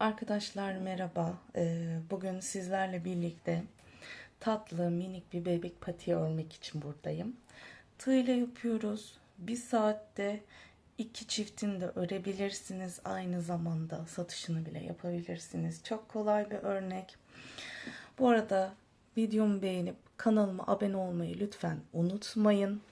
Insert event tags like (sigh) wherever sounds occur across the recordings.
Arkadaşlar merhaba. Ee, Bugün sizlerle birlikte tatlı minik bir bebek pati örmek için buradayım. Tığ ile yapıyoruz. Bir saatte iki çiftini de örebilirsiniz. Aynı zamanda satışını bile yapabilirsiniz. Çok kolay bir örnek. Bu arada videomu beğenip kanalıma abone olmayı lütfen unutmayın.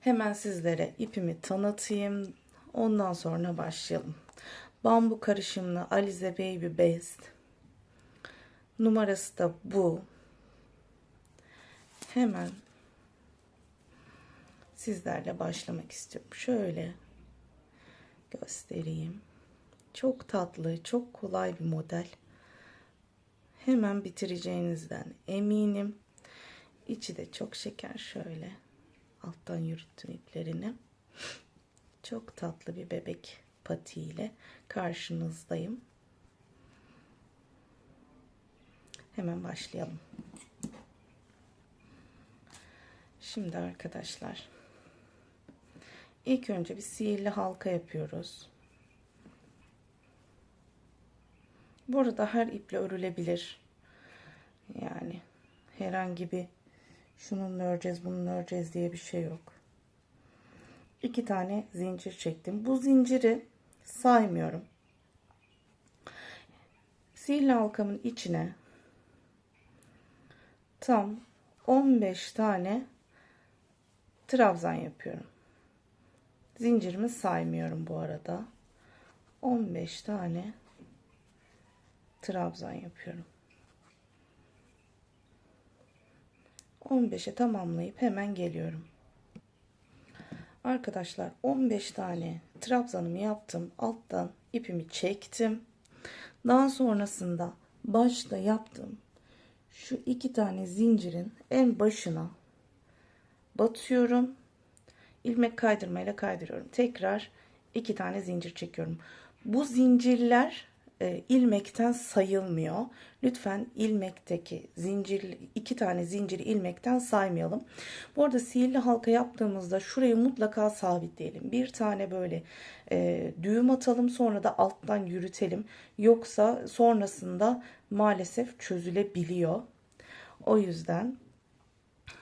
Hemen sizlere ipimi tanıtayım. Ondan sonra başlayalım. Bambu karışımlı Alize Baby Best. Numarası da bu. Hemen sizlerle başlamak istiyorum. Şöyle göstereyim. Çok tatlı, çok kolay bir model. Hemen bitireceğinizden eminim. İçi de çok şeker şöyle. Alttan yürüttüm iplerini. Çok tatlı bir bebek pati ile karşınızdayım. Hemen başlayalım. Şimdi arkadaşlar ilk önce bir sihirli halka yapıyoruz. Bu arada her iple örülebilir. Yani herhangi bir şunun öreceğiz bunun öreceğiz diye bir şey yok. İki tane zincir çektim. Bu zinciri saymıyorum. Sihirli halkamın içine tam 15 tane trabzan yapıyorum. Zincirimi saymıyorum bu arada. 15 tane trabzan yapıyorum. 15'e tamamlayıp hemen geliyorum. Arkadaşlar 15 tane trabzanımı yaptım. Alttan ipimi çektim. Daha sonrasında başta yaptım. Şu iki tane zincirin en başına batıyorum. ilmek kaydırmayla kaydırıyorum. Tekrar iki tane zincir çekiyorum. Bu zincirler e, ilmekten sayılmıyor. Lütfen ilmekteki zincir iki tane zinciri ilmekten saymayalım. Bu arada sihirli halka yaptığımızda şurayı mutlaka sabitleyelim. Bir tane böyle e, düğüm atalım sonra da alttan yürütelim. Yoksa sonrasında maalesef çözülebiliyor. O yüzden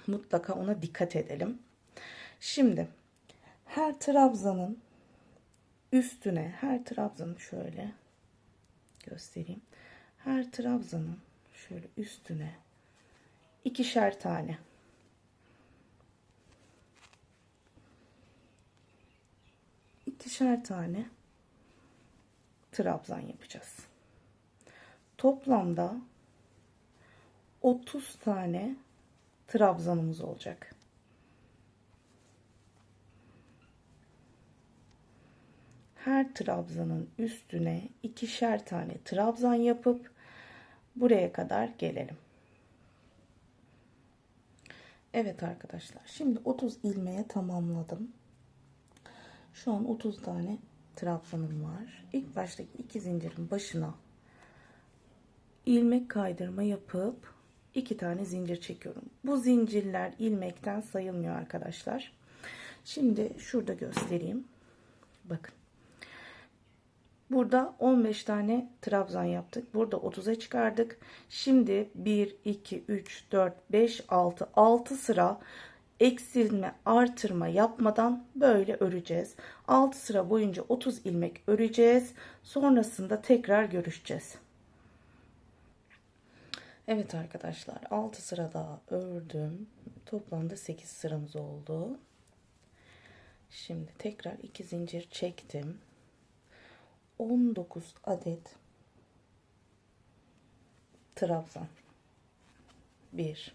mutlaka ona dikkat edelim. Şimdi her trabzanın üstüne her trabzanın şöyle göstereyim. Her trabzanın şöyle üstüne ikişer tane ikişer tane trabzan yapacağız. Toplamda 30 tane trabzanımız olacak. Her trabzanın üstüne ikişer tane trabzan yapıp buraya kadar gelelim. Evet arkadaşlar şimdi 30 ilmeğe tamamladım. Şu an 30 tane trabzanım var. İlk baştaki iki zincirin başına ilmek kaydırma yapıp iki tane zincir çekiyorum. Bu zincirler ilmekten sayılmıyor arkadaşlar. Şimdi şurada göstereyim. Bakın. Burada 15 tane trabzan yaptık. Burada 30'a çıkardık. Şimdi 1, 2, 3, 4, 5, 6, 6 sıra eksilme artırma yapmadan böyle öreceğiz. 6 sıra boyunca 30 ilmek öreceğiz. Sonrasında tekrar görüşeceğiz. Evet arkadaşlar 6 sıra daha ördüm. Toplamda 8 sıramız oldu. Şimdi tekrar 2 zincir çektim. 19 adet trabzan. 1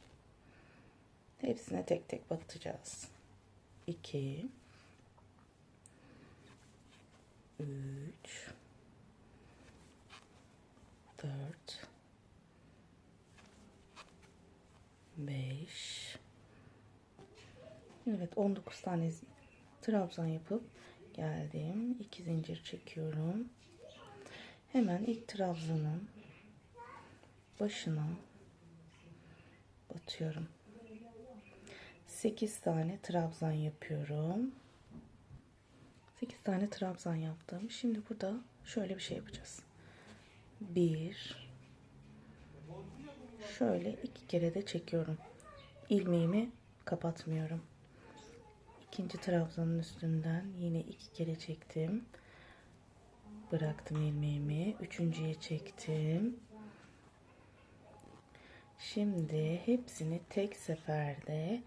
Hepsine tek tek batacağız. 2 3 4 5 Evet 19 tane trabzan yapıp geldim. 2 zincir çekiyorum. Hemen ilk trabzanın başına batıyorum. 8 tane trabzan yapıyorum. 8 tane trabzan yaptım. Şimdi burada şöyle bir şey yapacağız. Bir. Şöyle iki kere de çekiyorum. İlmeğimi kapatmıyorum. İkinci trabzanın üstünden yine iki kere çektim. Bıraktım ilmeğimi. Üçüncüye çektim. Şimdi hepsini tek seferde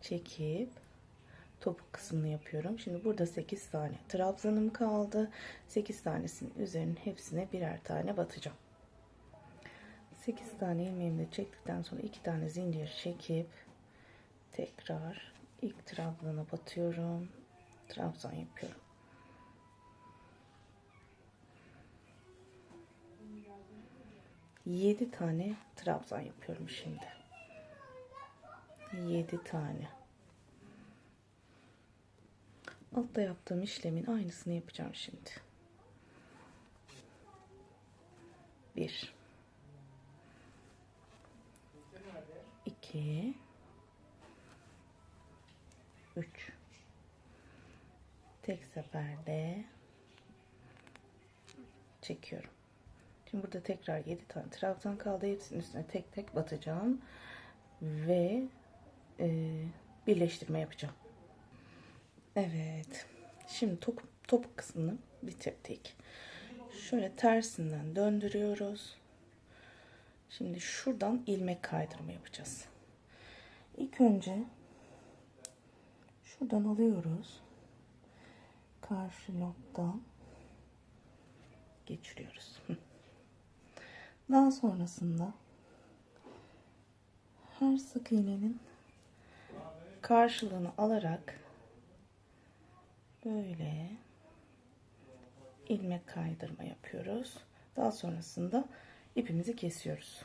çekip topuk kısmını yapıyorum. Şimdi burada 8 tane trabzanım kaldı. 8 tanesinin üzerine hepsine birer tane batacağım. 8 tane ilmeğimi de çektikten sonra 2 tane zincir çekip tekrar ilk trabzana batıyorum. Trabzan yapıyorum. Yedi tane trabzan yapıyorum şimdi. Yedi tane. Altta yaptığım işlemin aynısını yapacağım şimdi. Bir. iki, üç. Tek seferde çekiyorum. Şimdi burada tekrar 7 tane trabzan kaldı. Hepsinin üstüne tek tek batacağım. Ve e, birleştirme yapacağım. Evet. Şimdi top, topuk kısmını bitirdik. Şöyle tersinden döndürüyoruz. Şimdi şuradan ilmek kaydırma yapacağız. İlk önce şuradan alıyoruz. Karşı noktadan geçiriyoruz. (laughs) Daha sonrasında her sık iğnenin karşılığını alarak böyle ilmek kaydırma yapıyoruz. Daha sonrasında ipimizi kesiyoruz.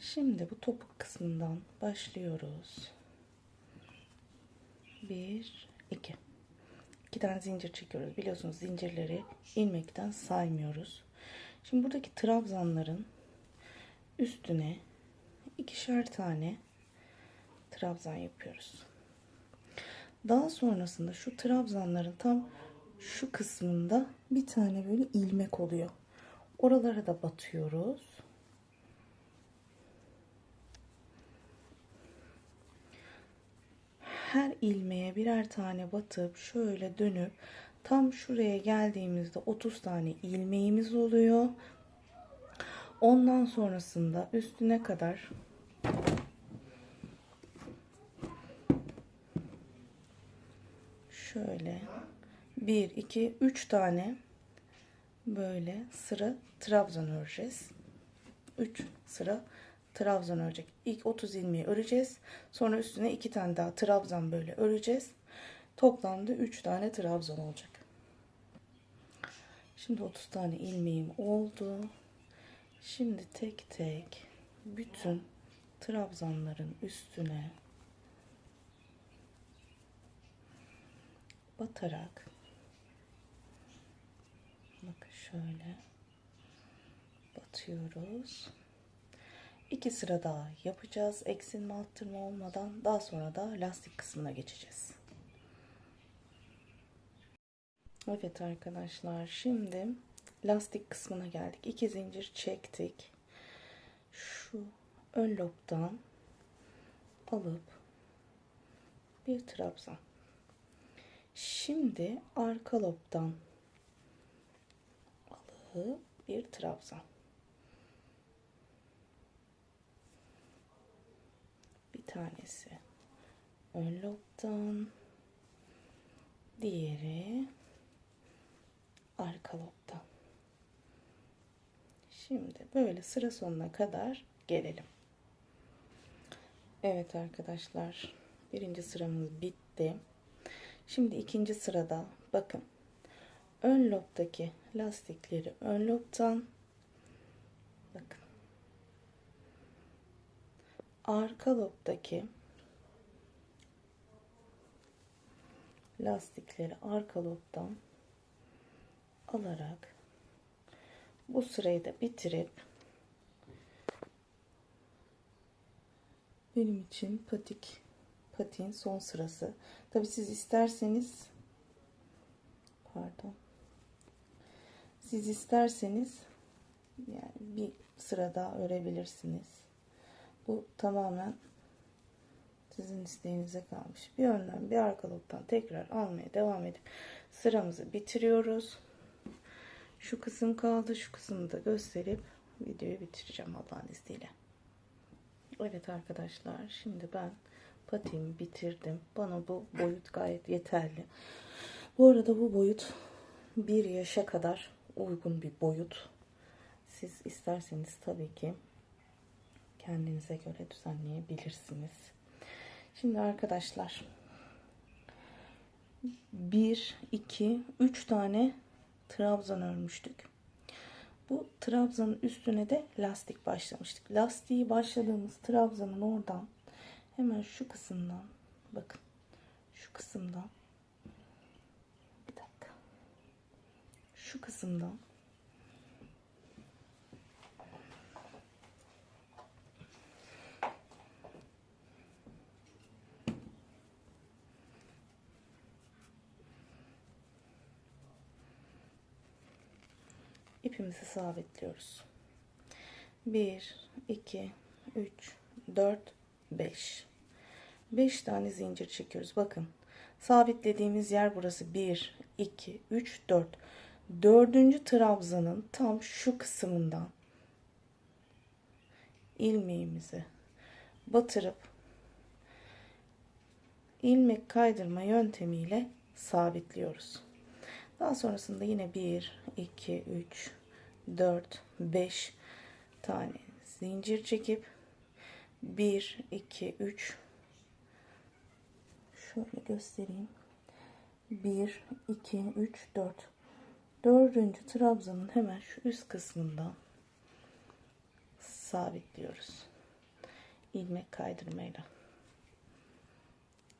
Şimdi bu topuk kısmından başlıyoruz. 1 2 2 tane zincir çekiyoruz. Biliyorsunuz zincirleri ilmekten saymıyoruz. Şimdi buradaki trabzanların üstüne ikişer tane trabzan yapıyoruz. Daha sonrasında şu trabzanların tam şu kısmında bir tane böyle ilmek oluyor. Oralara da batıyoruz. Her ilmeğe birer tane batıp şöyle dönüp tam şuraya geldiğimizde 30 tane ilmeğimiz oluyor. Ondan sonrasında üstüne kadar şöyle 1 2 3 tane böyle sıra trabzan öreceğiz. 3 sıra trabzan örecek. İlk 30 ilmeği öreceğiz. Sonra üstüne 2 tane daha trabzan böyle öreceğiz. Toplamda 3 tane trabzan olacak. Şimdi 30 tane ilmeğim oldu. Şimdi tek tek bütün trabzanların üstüne batarak bakın şöyle batıyoruz. İki sıra daha yapacağız. Eksilme arttırma olmadan daha sonra da lastik kısmına geçeceğiz. Evet arkadaşlar şimdi lastik kısmına geldik. İki zincir çektik. Şu ön lobdan alıp bir trabzan. Şimdi arka lobdan alıp bir trabzan. Tanesi ön lobdan, diğeri arka lobdan. Şimdi böyle sıra sonuna kadar gelelim. Evet arkadaşlar birinci sıramız bitti. Şimdi ikinci sırada bakın ön lobdaki lastikleri ön lobdan bakın arka lobdaki lastikleri arka lobdan alarak bu sırayı da bitirip benim için patik patiğin son sırası. Tabi siz isterseniz pardon siz isterseniz Yani bir sıra daha örebilirsiniz. Bu tamamen sizin isteğinize kalmış. Bir önden bir arkalıktan tekrar almaya devam edip sıramızı bitiriyoruz. Şu kısım kaldı. Şu kısmı da gösterip videoyu bitireceğim Allah'ın izniyle. Evet arkadaşlar şimdi ben patiğimi bitirdim. Bana bu boyut gayet yeterli. Bu arada bu boyut bir yaşa kadar uygun bir boyut. Siz isterseniz tabii ki kendinize göre düzenleyebilirsiniz. Şimdi arkadaşlar 1, 2, 3 tane trabzan örmüştük. Bu trabzanın üstüne de lastik başlamıştık. Lastiği başladığımız trabzanın oradan hemen şu kısımdan bakın şu kısımdan bir dakika şu kısımdan ipimizi sabitliyoruz. 1 2 3 4 5 5 tane zincir çekiyoruz. Bakın sabitlediğimiz yer burası 1 2 3 4 dördüncü trabzanın tam şu kısmından ilmeğimizi batırıp ilmek kaydırma yöntemiyle sabitliyoruz. Daha sonrasında yine 1, 2, 3, 4, 5 tane zincir çekip 1, 2, 3 şöyle göstereyim. 1, 2, 3, 4 dördüncü trabzanın hemen şu üst kısmından sabitliyoruz. ilmek kaydırmayla.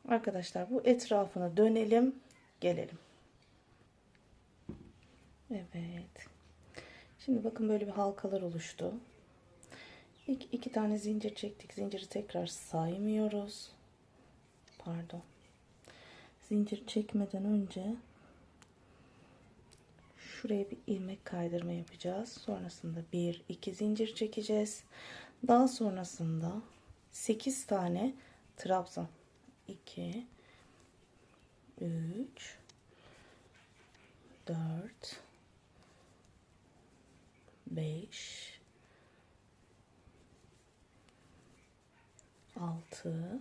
Arkadaşlar bu etrafına dönelim, gelelim. Evet. Şimdi bakın böyle bir halkalar oluştu. İlk iki tane zincir çektik. Zinciri tekrar saymıyoruz. Pardon. Zincir çekmeden önce şuraya bir ilmek kaydırma yapacağız. Sonrasında bir iki zincir çekeceğiz. Daha sonrasında 8 tane trabzan 2 3 4 5 6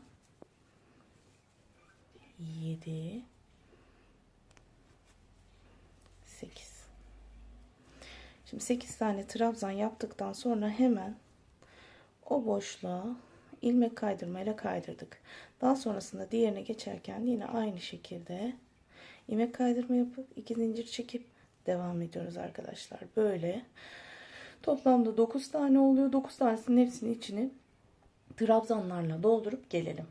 7 8 Şimdi 8 tane trabzan yaptıktan sonra hemen o boşluğa ilmek kaydırmayla kaydırdık. Daha sonrasında diğerine geçerken yine aynı şekilde ilmek kaydırma yapıp iki zincir çekip devam ediyoruz arkadaşlar. Böyle toplamda 9 tane oluyor. 9 tanesinin hepsini içini trabzanlarla doldurup gelelim.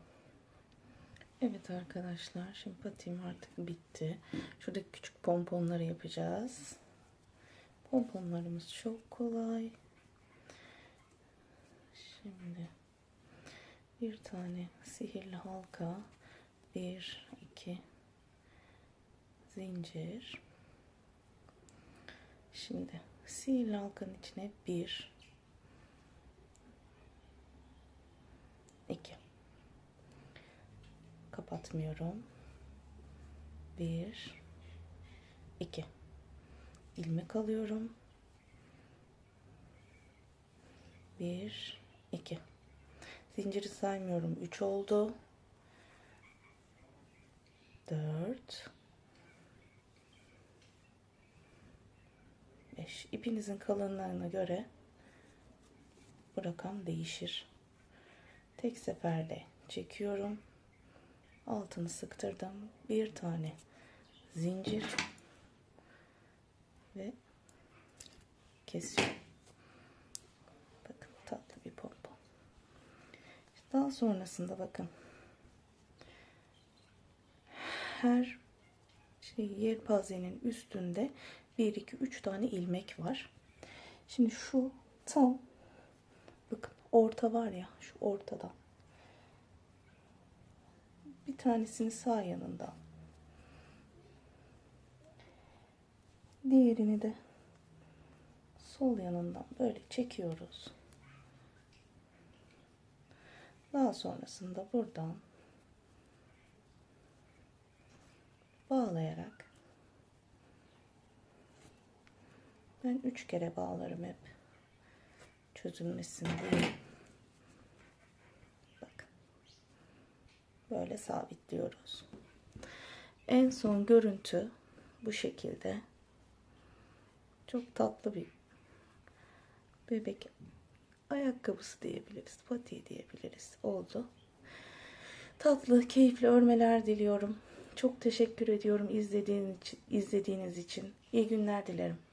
Evet arkadaşlar şimdi patiğim artık bitti. Şuradaki küçük pomponları yapacağız. Pomponlarımız çok kolay. Şimdi bir tane sihirli halka, bir, iki zincir. Şimdi sihirli halkanın içine bir, iki. Kapatmıyorum. Bir, iki. ilmek alıyorum. Bir, iki. Zinciri saymıyorum. Üç oldu. Dört. 5. İpinizin kalınlığına göre bu rakam değişir. Tek seferde çekiyorum. Altını sıktırdım. Bir tane zincir ve kesiyorum. Bakın tatlı bir pompon. Daha sonrasında bakın her şey yelpazenin üstünde 1 2 3 tane ilmek var. Şimdi şu tam bakın orta var ya şu ortada. Bir tanesini sağ yanında. Diğerini de sol yanından böyle çekiyoruz. Daha sonrasında buradan bağlayarak ben üç kere bağlarım hep çözülmesin diye. Bak. Böyle sabitliyoruz. En son görüntü bu şekilde. Çok tatlı bir bebek ayakkabısı diyebiliriz, pati diyebiliriz. Oldu. Tatlı, keyifli örmeler diliyorum. Çok teşekkür ediyorum izlediğiniz için, izlediğiniz için. İyi günler dilerim.